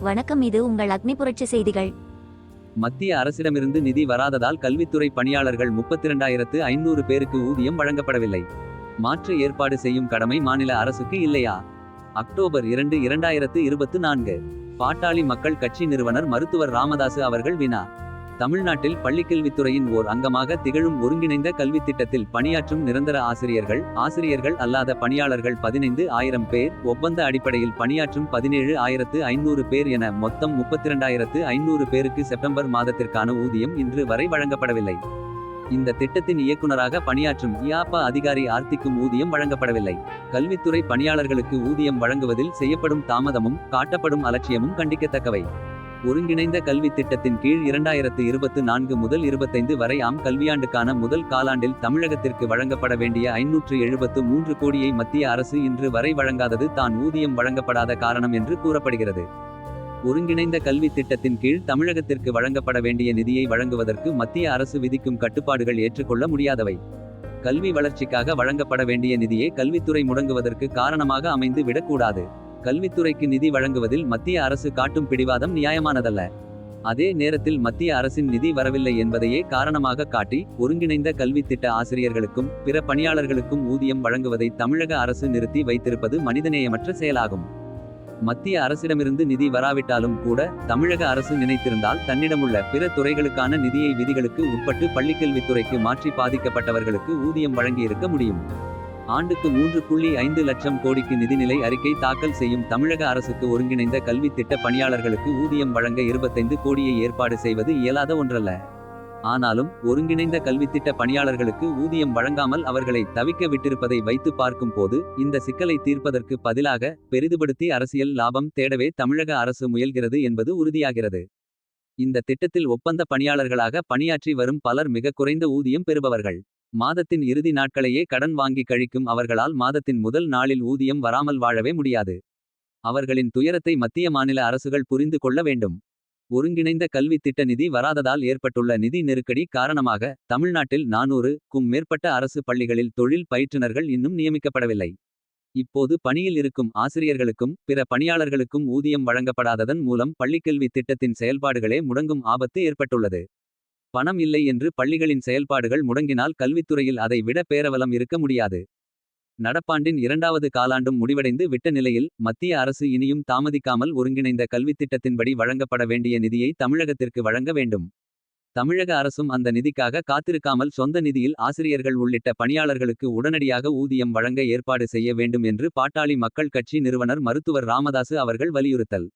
வணக்கம் இது உங்கள் அக்னி புரட்சி செய்திகள். மத்திய அரசிடமிருந்து நிதி வராததால் கல்வித்துறை பணியாளர்கள் முப்பத்தி இரண்டாயிரத்து ஐநூறு பேருக்கு ஊதியம் வழங்கப்படவில்லை. மாற்று ஏற்பாடு செய்யும் கடமை மாநில அரசுக்கு இல்லையா? அக்டோபர் இரண்டு இரண்டாயிரத்து இருபத்து நான்கு. பாட்டாளி மக்கள் கட்சி நிறுவனர் மருத்துவர் ராமதாசு அவர்கள் வினா தமிழ்நாட்டில் பள்ளிக்கல்வித்துறையின் ஓர் அங்கமாக திகழும் ஒருங்கிணைந்த கல்வித் திட்டத்தில் பணியாற்றும் நிரந்தர ஆசிரியர்கள் ஆசிரியர்கள் அல்லாத பணியாளர்கள் பதினைந்து ஆயிரம் பேர் ஒப்பந்த அடிப்படையில் பணியாற்றும் பதினேழு ஆயிரத்து ஐநூறு பேர் என மொத்தம் முப்பத்திரண்டாயிரத்து ஐநூறு பேருக்கு செப்டம்பர் மாதத்திற்கான ஊதியம் இன்று வரை வழங்கப்படவில்லை. இந்த திட்டத்தின் இயக்குனராக பணியாற்றும் இயாப்பா அதிகாரி ஆர்த்திக்கும் ஊதியம் வழங்கப்படவில்லை. கல்வித்துறை பணியாளர்களுக்கு ஊதியம் வழங்குவதில் செய்யப்படும் தாமதமும் காட்டப்படும் அலட்சியமும் கண்டிக்கத்தக்கவை. ஒருங்கிணைந்த கல்வித் திட்டத்தின் கீழ் இரண்டாயிரத்து இருபத்து நான்கு முதல் இருபத்தைந்து வரை ஆம் கல்வியாண்டுக்கான முதல் காலாண்டில் தமிழகத்திற்கு வழங்கப்பட வேண்டிய ஐநூற்று எழுபத்து மூன்று கோடியை மத்திய அரசு இன்று வரை வழங்காதது தான் ஊதியம் வழங்கப்படாத காரணம் என்று கூறப்படுகிறது. ஒருங்கிணைந்த கல்வித் திட்டத்தின் கீழ் தமிழகத்திற்கு வழங்கப்பட வேண்டிய நிதியை வழங்குவதற்கு மத்திய அரசு விதிக்கும் கட்டுப்பாடுகள் ஏற்றுக்கொள்ள முடியாதவை. கல்வி வளர்ச்சிக்காக வழங்கப்பட வேண்டிய நிதியை கல்வித்துறை முடங்குவதற்கு காரணமாக அமைந்து விடக்கூடாது கல்வித்துறைக்கு நிதி வழங்குவதில் மத்திய அரசு காட்டும் பிடிவாதம் நியாயமானதல்ல. அதே நேரத்தில் மத்திய அரசின் நிதி வரவில்லை என்பதையே காரணமாக காட்டி ஒருங்கிணைந்த கல்வித் திட்ட ஆசிரியர்களுக்கும் பிற பணியாளர்களுக்கும் ஊதியம் வழங்குவதை தமிழக அரசு நிறுத்தி வைத்திருப்பது மனிதநேயமற்ற செயலாகும். மத்திய அரசிடமிருந்து நிதி வராவிட்டாலும் கூட தமிழக அரசு நினைத்திருந்தால் தன்னிடமுள்ள பிற துறைகளுக்கான நிதியை விதிகளுக்கு உட்பட்டு பள்ளிக்கல்வித்துறைக்கு மாற்றி பாதிக்கப்பட்டவர்களுக்கு ஊதியம் வழங்கியிருக்க முடியும். ஆண்டுக்கு மூன்று புள்ளி ஐந்து லட்சம் கோடிக்கு நிதிநிலை அறிக்கை தாக்கல் செய்யும் தமிழக அரசுக்கு ஒருங்கிணைந்த கல்வித் திட்ட பணியாளர்களுக்கு ஊதியம் வழங்க இருபத்தைந்து கோடியை ஏற்பாடு செய்வது இயலாத ஒன்றல்ல. ஆனாலும் ஒருங்கிணைந்த கல்வித்திட்ட பணியாளர்களுக்கு ஊதியம் வழங்காமல் அவர்களை தவிக்க விட்டிருப்பதை வைத்து பார்க்கும் போது இந்த சிக்கலை தீர்ப்பதற்கு பதிலாக பெரிதுபடுத்தி அரசியல் லாபம் தேடவே தமிழக அரசு முயல்கிறது என்பது உறுதியாகிறது. இந்த திட்டத்தில் ஒப்பந்த பணியாளர்களாக பணியாற்றி வரும் பலர் மிக குறைந்த ஊதியம் பெறுபவர்கள். மாதத்தின் இறுதி நாட்களையே கடன் வாங்கி கழிக்கும் அவர்களால் மாதத்தின் முதல் நாளில் ஊதியம் வராமல் வாழவே முடியாது. அவர்களின் துயரத்தை மத்திய மாநில அரசுகள் புரிந்து கொள்ள வேண்டும். ஒருங்கிணைந்த கல்வி திட்ட நிதி வராததால் ஏற்பட்டுள்ள நிதி நெருக்கடி காரணமாக தமிழ்நாட்டில் நானூறு க்கும் மேற்பட்ட அரசு பள்ளிகளில் தொழில் பயிற்றுனர்கள் இன்னும் நியமிக்கப்படவில்லை. இப்போது பணியில் இருக்கும் ஆசிரியர்களுக்கும் பிற பணியாளர்களுக்கும் ஊதியம் வழங்கப்படாததன் மூலம் பள்ளிக்கல்வி திட்டத்தின் செயல்பாடுகளே முடங்கும் ஆபத்து ஏற்பட்டுள்ளது. பணம் இல்லை என்று பள்ளிகளின் செயல்பாடுகள் முடங்கினால் கல்வித்துறையில் அதை விட பேரவலம் இருக்க முடியாது. நடப்பாண்டின் இரண்டாவது காலாண்டும் முடிவடைந்து விட்ட நிலையில் மத்திய அரசு இனியும் தாமதிக்காமல் ஒருங்கிணைந்த கல்வித் திட்டத்தின்படி வழங்கப்பட வேண்டிய நிதியை தமிழகத்திற்கு வழங்க வேண்டும். தமிழக அரசும் அந்த நிதிக்காக காத்திருக்காமல் சொந்த நிதியில் ஆசிரியர்கள் உள்ளிட்ட பணியாளர்களுக்கு உடனடியாக ஊதியம் வழங்க ஏற்பாடு செய்ய வேண்டும் என்று பாட்டாளி மக்கள் கட்சி நிறுவனர் மருத்துவர் ராமதாசு அவர்கள் வலியுறுத்தல்.